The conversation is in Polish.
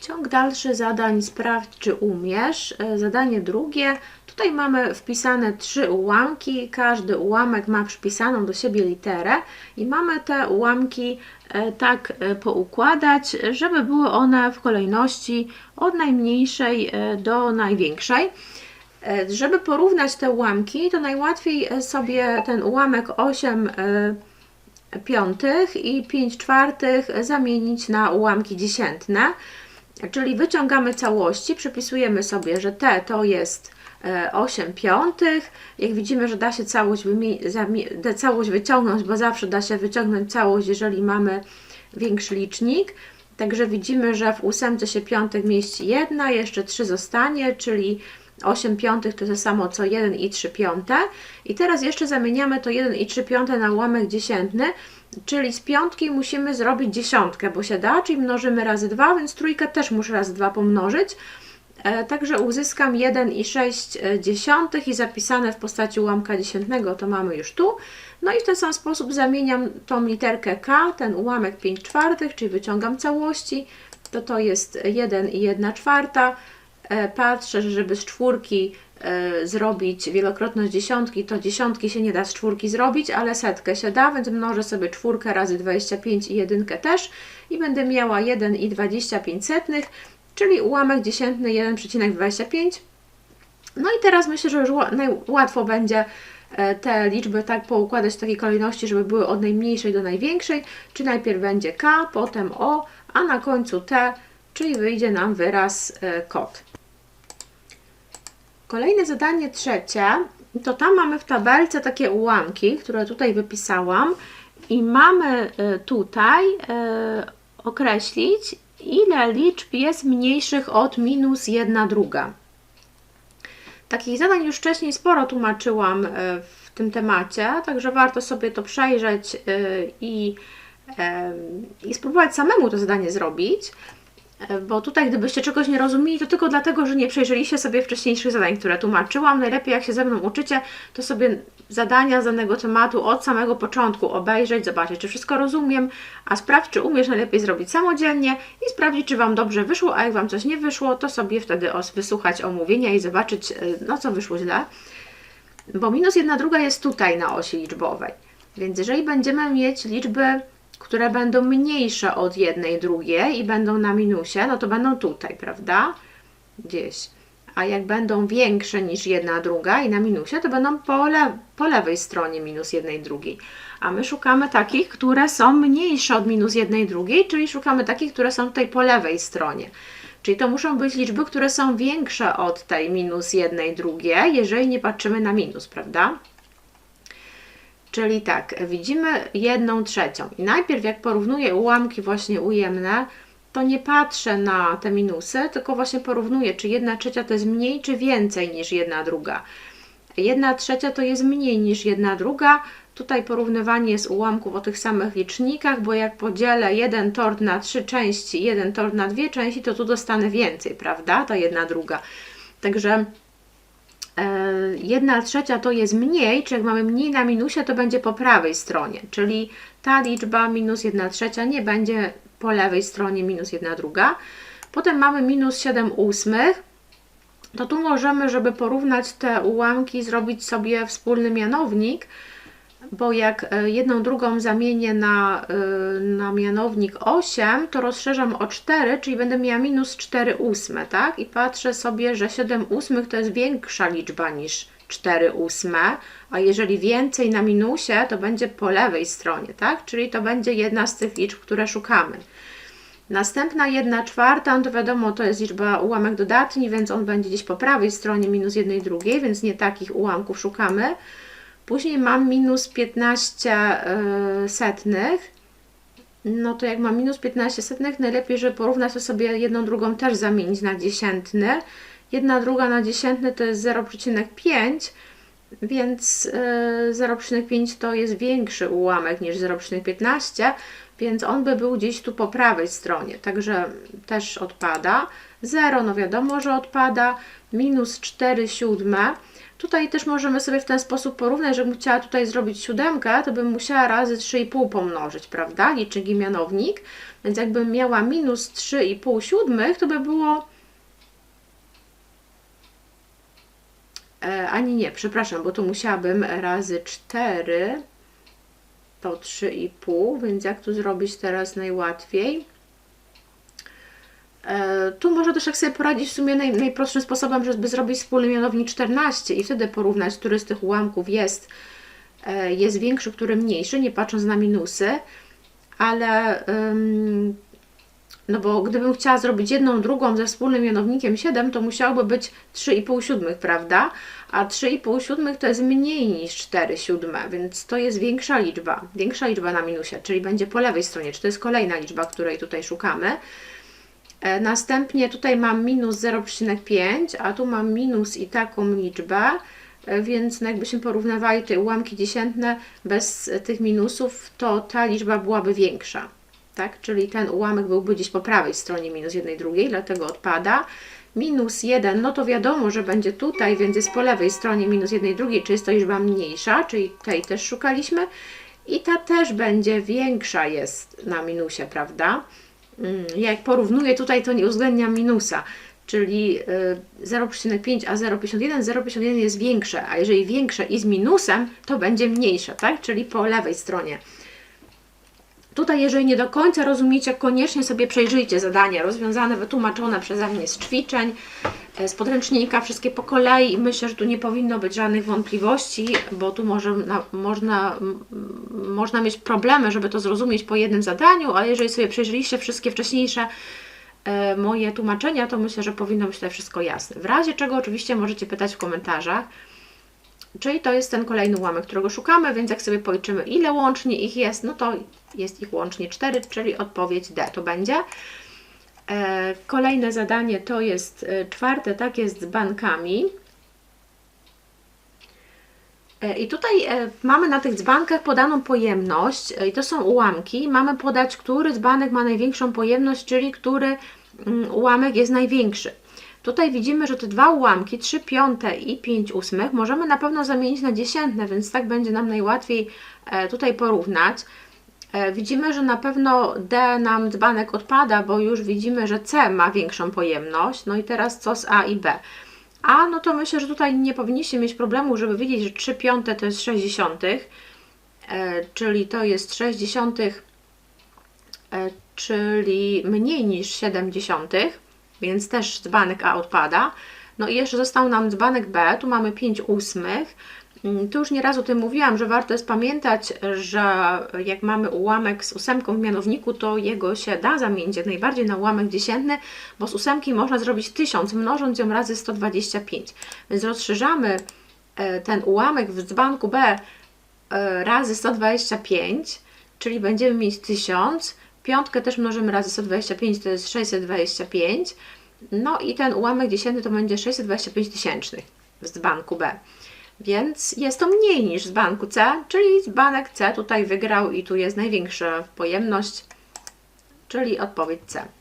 Ciąg dalszy zadań sprawdź, czy umiesz. E, Zadanie drugie. Tutaj mamy wpisane trzy ułamki. Każdy ułamek ma przypisaną do siebie literę i mamy te ułamki e, tak e, poukładać, żeby były one w kolejności od najmniejszej do największej. Żeby porównać te ułamki, to najłatwiej sobie ten ułamek 8 e, piątych i 5 czwartych zamienić na ułamki dziesiętne. Czyli wyciągamy całości, przypisujemy sobie, że te to jest e, 8 piątych. Jak widzimy, że da się całość, całość wyciągnąć, bo zawsze da się wyciągnąć całość, jeżeli mamy większy licznik. Także widzimy, że w ósemce się piątek mieści jedna, jeszcze 3 zostanie, czyli 8 piątych to to samo co 1 i 3 piąte. I teraz jeszcze zamieniamy to 1 i 3 piąte na ułamek dziesiętny, czyli z piątki musimy zrobić dziesiątkę, bo się da, czyli mnożymy razy 2, więc trójkę też muszę razy 2 pomnożyć. E, Także uzyskam 1 i 6 dziesiątych i zapisane w postaci ułamka dziesiętnego to mamy już tu. No i w ten sam sposób zamieniam tą literkę K, ten ułamek 5 czwartych, czyli wyciągam całości, to to jest 1 i 1 czwarta. E, Patrzę, że żeby z czwórki e, zrobić wielokrotność dziesiątki, to dziesiątki się nie da z czwórki zrobić, ale setkę się da, więc mnożę sobie czwórkę razy 25 i jedynkę też i będę miała 1 i 25 setnych, czyli ułamek dziesiętny 1,25. No i teraz myślę, że już ła- najłatwo będzie e, te liczby tak poukładać w takiej kolejności, żeby były od najmniejszej do największej, czy najpierw będzie K, potem O, a na końcu T, czyli wyjdzie nam wyraz e, kod. Kolejne zadanie trzecie, to tam mamy w tabelce takie ułamki, które tutaj wypisałam i mamy e, tutaj e, określić, ile liczb jest mniejszych od minus 1 druga. Takich zadań już wcześniej sporo tłumaczyłam w tym temacie, także warto sobie to przejrzeć i, i spróbować samemu to zadanie zrobić. E, Bo tutaj, gdybyście czegoś nie rozumieli, to tylko dlatego, że nie przejrzeliście sobie wcześniejszych zadań, które tłumaczyłam. Najlepiej, jak się ze mną uczycie, to sobie zadania z danego tematu od samego początku obejrzeć, zobaczyć, czy wszystko rozumiem, a sprawdź, czy umiesz najlepiej zrobić samodzielnie i sprawdzić, czy Wam dobrze wyszło, a jak Wam coś nie wyszło, to sobie wtedy wysłuchać omówienia i zobaczyć, e, no co wyszło źle. Bo minus jedna druga jest tutaj na osi liczbowej. Więc jeżeli będziemy mieć liczby, które będą mniejsze od jednej drugiej i będą na minusie, no to będą tutaj, prawda? Gdzieś. A jak będą większe niż jedna druga i na minusie, to będą po, le- po lewej stronie minus jednej drugiej. A my szukamy takich, które są mniejsze od minus jednej drugiej, czyli szukamy takich, które są tutaj po lewej stronie. Czyli to muszą być liczby, które są większe od tej minus jednej drugiej, jeżeli nie patrzymy na minus, prawda? Czyli tak, widzimy jedną trzecią. I najpierw jak porównuję ułamki właśnie ujemne, to nie patrzę na te minusy, tylko właśnie porównuję, czy jedna trzecia to jest mniej, czy więcej niż jedna druga. Jedna trzecia to jest mniej niż jedna druga. Tutaj porównywanie jest ułamków o tych samych licznikach, bo jak podzielę jeden tort na trzy części, jeden tort na dwie części, to tu dostanę więcej, prawda? Ta jedna druga. Także jedna trzecia to jest mniej, czy jak mamy mniej na minusie, to będzie po prawej stronie, czyli ta liczba minus jedna trzecia nie będzie po lewej stronie minus jedna druga. Potem mamy minus 7 ósmych, to tu możemy, żeby porównać te ułamki, zrobić sobie wspólny mianownik, bo jak e, jedną drugą zamienię na, e, na mianownik 8, to rozszerzam o 4, czyli będę miała minus 4 ósme, tak? I patrzę sobie, że 7 ósmych to jest większa liczba niż 4 ósme, a jeżeli więcej na minusie, to będzie po lewej stronie, tak? Czyli to będzie jedna z tych liczb, które szukamy. Następna 1 czwarta, no to wiadomo, to jest liczba ułamek dodatni, więc on będzie gdzieś po prawej stronie minus 1 drugiej, więc nie takich ułamków szukamy. Później mam minus 15 yy, setnych. No to jak mam minus 15 setnych, najlepiej, żeby porównać to sobie jedną drugą też zamienić na dziesiętny. Jedna druga na dziesiętny to jest 0,5, więc yy, 0,5 to jest większy ułamek niż 0,15, więc on by był gdzieś tu po prawej stronie, także też odpada. 0, no wiadomo, że odpada. Minus 4 siódme. Tutaj też możemy sobie w ten sposób porównać, że bym chciała tutaj zrobić siódemkę, to bym musiała razy 3,5 pomnożyć, prawda? Licznik i mianownik. Więc jakbym miała minus 3,5 siódmych, to by było... E, ani nie, przepraszam, bo tu musiałabym razy 4 to 3,5, więc jak tu zrobić teraz najłatwiej? E, tu można też jak sobie poradzić w sumie naj, najprostszym sposobem, żeby zrobić wspólny mianownik 14 i wtedy porównać, który z tych ułamków jest, e, jest większy, który mniejszy, nie patrząc na minusy, ale no bo gdybym chciała zrobić jedną drugą ze wspólnym mianownikiem 7, to musiałoby być 3,5 siódmych, prawda? A 3,5 siódmych to jest mniej niż 4 siódme, więc to jest większa liczba, większa liczba na minusie, czyli będzie po lewej stronie, czy to jest kolejna liczba, której tutaj szukamy. E, Następnie tutaj mam minus 0,5, a tu mam minus i taką liczbę, e, więc no jakbyśmy porównywali te ułamki dziesiętne bez tych minusów, to ta liczba byłaby większa. Tak? Czyli ten ułamek byłby gdzieś po prawej stronie minus jednej drugiej, dlatego odpada. Minus 1, no to wiadomo, że będzie tutaj, więc jest po lewej stronie minus jednej drugiej, czyli jest to liczba mniejsza, czyli tej też szukaliśmy. I ta też będzie większa jest na minusie, prawda? Mm, Jak porównuję tutaj, to nie uwzględniam minusa, czyli y, 0,5 a 0,51, 0,51 jest większe, a jeżeli większe i z minusem, to będzie mniejsze, tak? Czyli po lewej stronie. Tutaj, jeżeli nie do końca rozumiecie, koniecznie sobie przejrzyjcie zadania rozwiązane, wytłumaczone przeze mnie z ćwiczeń, e, z podręcznika, wszystkie po kolei myślę, że tu nie powinno być żadnych wątpliwości, bo tu może, na, można, można mieć problemy, żeby to zrozumieć po jednym zadaniu, ale jeżeli sobie przejrzyliście wszystkie wcześniejsze e, moje tłumaczenia, to myślę, że powinno być tutaj wszystko jasne. W razie czego oczywiście możecie pytać w komentarzach. Czyli to jest ten kolejny ułamek, którego szukamy, więc jak sobie policzymy, ile łącznie ich jest, no to jest ich łącznie 4, czyli odpowiedź D to będzie. E, Kolejne zadanie to jest e, czwarte, tak jest z bankami. E, I tutaj e, mamy na tych dzbankach podaną pojemność e, i to są ułamki. Mamy podać, który dzbanek ma największą pojemność, czyli który mm, ułamek jest największy. Tutaj widzimy, że te dwa ułamki, 3 piąte i 5 ósmych, możemy na pewno zamienić na dziesiętne, więc tak będzie nam najłatwiej tutaj porównać. Widzimy, że na pewno D nam dzbanek odpada, bo już widzimy, że C ma większą pojemność. No i teraz co z A i B? A, no to myślę, że tutaj nie powinniście mieć problemu, żeby wiedzieć, że 3 piąte to jest 60, e, czyli to jest 60, e, czyli mniej niż 70, więc też dzbanek A odpada. No i jeszcze został nam dzbanek B, tu mamy 5 ósmych. Mm, Tu już nieraz o tym mówiłam, że warto jest pamiętać, że jak mamy ułamek z ósemką w mianowniku, to jego się da zamienić jak najbardziej na ułamek dziesiętny, bo z ósemki można zrobić 1000, mnożąc ją razy 125. Więc rozszerzamy e, ten ułamek w dzbanku B e, razy 125, czyli będziemy mieć 1000. Piątkę też mnożymy razy 125, to jest 625. No i ten ułamek dziesiętny to będzie 625 tysięcznych z dzbanku B. Więc jest to mniej niż z banku C, czyli dzbanek C tutaj wygrał i tu jest największa pojemność, czyli odpowiedź C.